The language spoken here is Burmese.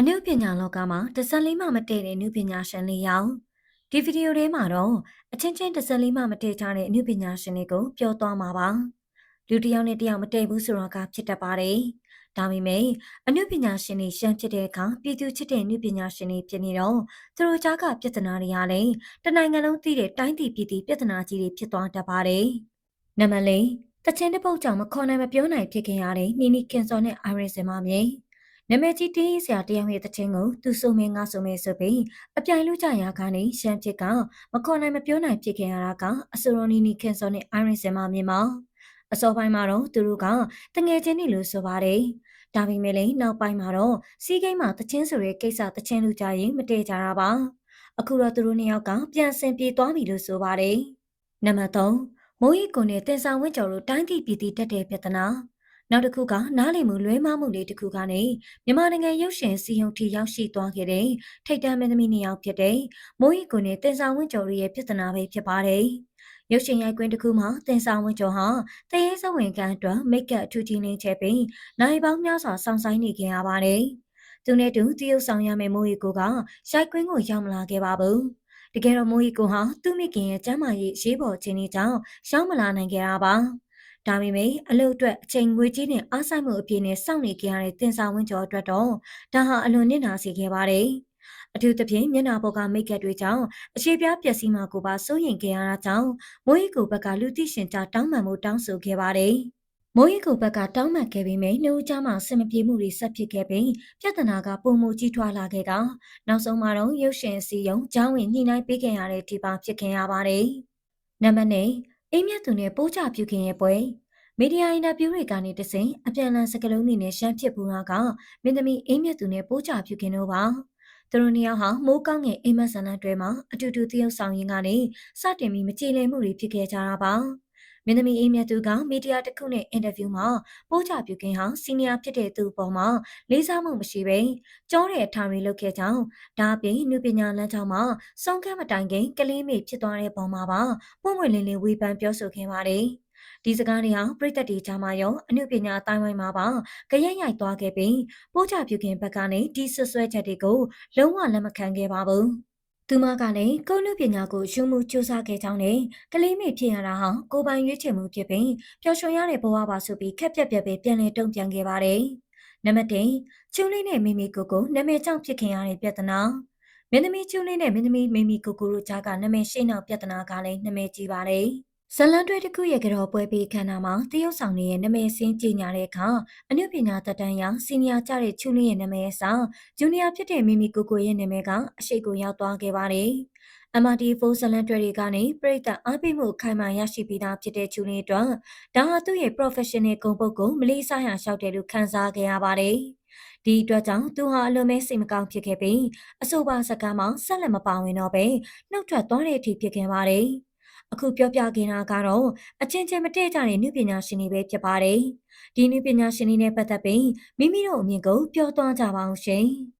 အနုပညာလောကမှာတစ်စက်လေးမှမတည့်တဲ့နုပညာရှင်လေးယောက်ဒီဗီဒီယိုထဲမှာတော့အချင်းချင်းတစ်စက်လေးမှမတည့်ကြတဲ့အနုပညာရှင်တွေကိုပြောသွားမှာပါလူတစ်ယောက်နဲ့တစ်ယောက်မတည့်ဘူးဆိုတော့ကဖြစ်တတ်ပါတယ်ဒါပေမဲ့အနုပညာရှင်တွေရှမ်းဖြစ်တဲ့အခါပြည်သူချစ်တဲ့နုပညာရှင်တွေဖြစ်နေတော့သူတို့ကြားကပြဿနာတွေကလည်းတနိုင်ငံလုံးသိတဲ့တိုင်းပြည်ပြည်ပြဿနာကြီးတွေဖြစ်သွားတတ်ပါတယ်နံပါတ်၄တချင်းတစ်ပုတ်ကြောင့်မခေါ်နိုင်မပြောနိုင်ဖြစ်ခင်ရတဲ့နီနီကင်စောနဲ့အိုင်ရစ်စင်မမြေ နာမည်ကြီးတင်းရေးဆရာတယောက်ရဲ့တခြင်းကိုသူဆိုမင်းငါဆိုမင်းဆိုပြီးအပြိုင်လူကြရာကနေရှမ်းဖြစ်ကမခေါ်နိုင်မပြောနိုင်ဖြစ်ခဲ့ရတာကအဆိုရိုနီနီခင်စောနဲ့အိုင်ရင်စင်မမြင်မှာအစောပိုင်းမှာတော့သူတို့ကတငယ်ချင်းတွေလို့ဆိုပါတယ်ဒါပေမဲ့လည်းနောက်ပိုင်းမှာတော့စီးကိန်းမှာတခြင်းဆိုတဲ့ကိစ္စတခြင်းလူကြရင်မတည့်ကြတာပါအခုတော့သူတို့နှစ်ယောက်ကပြန်ဆင်ပြေသွားပြီလို့ဆိုပါတယ်နံပါတ်3မိုးရီကိုနဲ့တင်ဆောင်ဝင်းကျော်တို့တိုင်းပြည်ပြည်တက်တဲ့ပြဿနာ နောက်တစ်ခုကနားလည်မှုလွဲမှားမှုလေးတစ်ခုကနေမြန်မာနိုင်ငံရုပ်ရှင်စီယုံထီရောက်ရှိသွားခဲ့တဲ့ထိတ်တန့်မင်းသမီးနှစ်ယောက်ဖြစ်တဲ့မိုးရီကိုနဲ့တင်ဆောင်ဝင်းကျော်ရဲ့ပြဿနာပဲဖြစ်ပါတယ်။ရုပ်ရှင်ရိုက်ကွင်းတစ်ခုမှာတင်ဆောင်ဝင်းကျော်ဟာတရေစဝင်ကန်အတွက်မိတ်ကပ်အထူးကြီးနေချက်ပြီးနိုင်ပေါင်းများစွာစောင့်ဆိုင်နေခဲ့ရပါတယ်။သူနဲ့တူတရုတ်ဆောင်ရမယ့်မိုးရီကိုကရိုက်ကွင်းကိုရောက်မလာခဲ့ပါဘူး။တကယ်တော့မိုးရီကိုဟာသူ့မိခင်ရဲ့ကျမ်းမာရေးရေးပေါ်ခြင်းကြောင့်ရောက်မလာနိုင်ခဲ့တာပါ။ ဒါပေမဲ့အလုပ်အတွက်အချိန်ငွေကြေးနဲ့အားစိုက်မှုအပြည့်နဲ့စောင့်နေကြရတဲ့တင်ဆောင်ဝင်းကျော်အတွက်တော့ဒါဟာအလွန်နစ်နာစေခဲ့ပါတယ်။အထူးသဖြင့်မျက်နှာပေါ်ကမိတ်ကပ်တွေကြောင့်အခြေပြပျက်စီးမှာကိုပါစိုးရိမ်ခဲ့ရတာကြောင့်မိုးရီကိုဘက်ကလူသိရှင်ကြားတောင်းပန်မှုတောင်းဆိုခဲ့ပါတယ်။မိုးရီကိုဘက်ကတောင်းပန်ခဲ့ပြီးမြနှုတ်ကြားမှာဆင်မပြေမှုတွေဆက်ဖြစ်ခဲ့ပြီးပြဿနာကပုံမှုကြီးထွားလာခဲ့ကနောက်ဆုံးမှာတော့ရုပ်ရှင်စီယုံကျောင်းဝင်ညှိနှိုင်းပေးခဲ့ရတဲ့ဒီပါဖြစ်ခင်ရပါတယ်။နံပါတ်1 အိမ်မြတ်သူနဲ့ပိုးချပြုခင်ရဲ့ပွဲမီဒီယာအင်တာဗျူးတွေကနေတစဉ်အပြန်အလှန်စကားလုံးတွေနဲ့ရှမ်းဖြစ်ပူတာကမင်းသမီးအိမ်မြတ်သူနဲ့ပိုးချပြုခင်တို့ပါသူတို့နှစ်ယောက်ဟာမိုးကောင်းငယ်အိမ်မက်ဆန္ဒတွဲမှာအတူတူတယောက်ဆောင်ရင်းကနေစတင်ပြီးမကြည်လည်မှုတွေဖြစ်ခဲ့ကြတာပါ မင်းသမီးအိမ်မြတ်သူကမီဒီယာတစ်ခုနဲ့အင်တာဗျူးမှာပိုးချပြုခင်ဟာစီနီယာဖြစ်တဲ့သူပေါ်မှာလေးစားမှုမရှိဘဲကြောတဲ့အထာတွေလုပ်ခဲ့ကြောင်းဒါအပြင်နုပညာလမ်းကြောင်းမှာစုံကမ်းမတိုင်ခင်ကလေးမေဖြစ်သွားတဲ့ပုံမှာပါပုံဝင်လင်းလင်းဝေဖန်ပြောဆိုခဲ့ပါတယ်ဒီစကားတွေဟာပြည်သက်တွေကြားမှာရောအမှုပညာအတိုင်းဝိုင်းမှာပါကြရက်ရိုက်သွားခဲ့ပြီးပိုးချပြုခင်ဘက်ကနေဒီဆွဆွဲချက်တွေကိုလုံးဝလက်မခံခဲ့ပါဘူး သူမကလည်းကိုလူပညာကိုရှုံးမှုစူးစမ်းခဲ့ကြောင်းနဲ့ကလေးမေဖြစ်ရတာဟာကိုပိုင်ရွေးချယ်မှုဖြစ်ပြီးပျော်ရွှင်ရတဲ့ဘဝပါဆိုပြီးခက်ပြက်ပြက်ပဲပြန်လည်တုံ့ပြန်ခဲ့ပါတယ်။နံပါတ်1ကျုံလေးနဲ့မိမိကိုကိုနာမည်ကြောင့်ဖြစ်ခင်ရတဲ့ပြဿနာမင်းသမီးကျုံလေးနဲ့မင်းသမီးမိမိကိုကိုတို့ကြားကနာမည်ရှိနောက်ပြဿနာကလည်းနာမည်ကြီးပါတယ်။ ဇလန်တွဲတစ်ခုရဲ့ကြော်ပွဲပေးခန်းနာမှာတရုတ်ဆောင်ရဲ့နာမည်စင်းကြီးညာတဲ့အခါအနုပညာတက်တန်းရောင်စီနီယာကျတဲ့ချူလင်းရဲ့နာမည်အစားဂျူနီယာဖြစ်တဲ့မိမိကိုကိုရဲ့နာမည်ကအရှိတ်ကိုရောက်သွားခဲ့ပါတယ်။ MRT4 ဇလန်တွဲတွေကနေပြည်သက်အားပေးမှုခိုင်မာရရှိပြီးသားဖြစ်တဲ့ချူလင်းအတွက်ဒါဟာသူ့ရဲ့ professional ဂုဏ်ပုတ်ကိုမလေးစားရရှောက်တယ်လို့ခန်းစားခဲ့ရပါတယ်။ဒီအတွက်ကြောင့်သူဟာအလွန်ပဲစိတ်မကောင်းဖြစ်ခဲ့ပြီးအဆိုပါစကားမှာဆက်လက်မပါဝင်တော့ဘဲနှုတ်ထွက်သွားတဲ့အထိဖြစ်ခဲ့ပါတယ်။ အခုပြောပြခဲ့တာကတော့အချင်းချင်းမတည့်ကြတဲ့နုပညာရှင်တွေပဲဖြစ်ပါတယ်။ဒီနုပညာရှင်တွေနဲ့ပတ်သက်ပြီးမိမိတို့အမြင်ကိုပြောသွားကြပါအောင်ရှင်။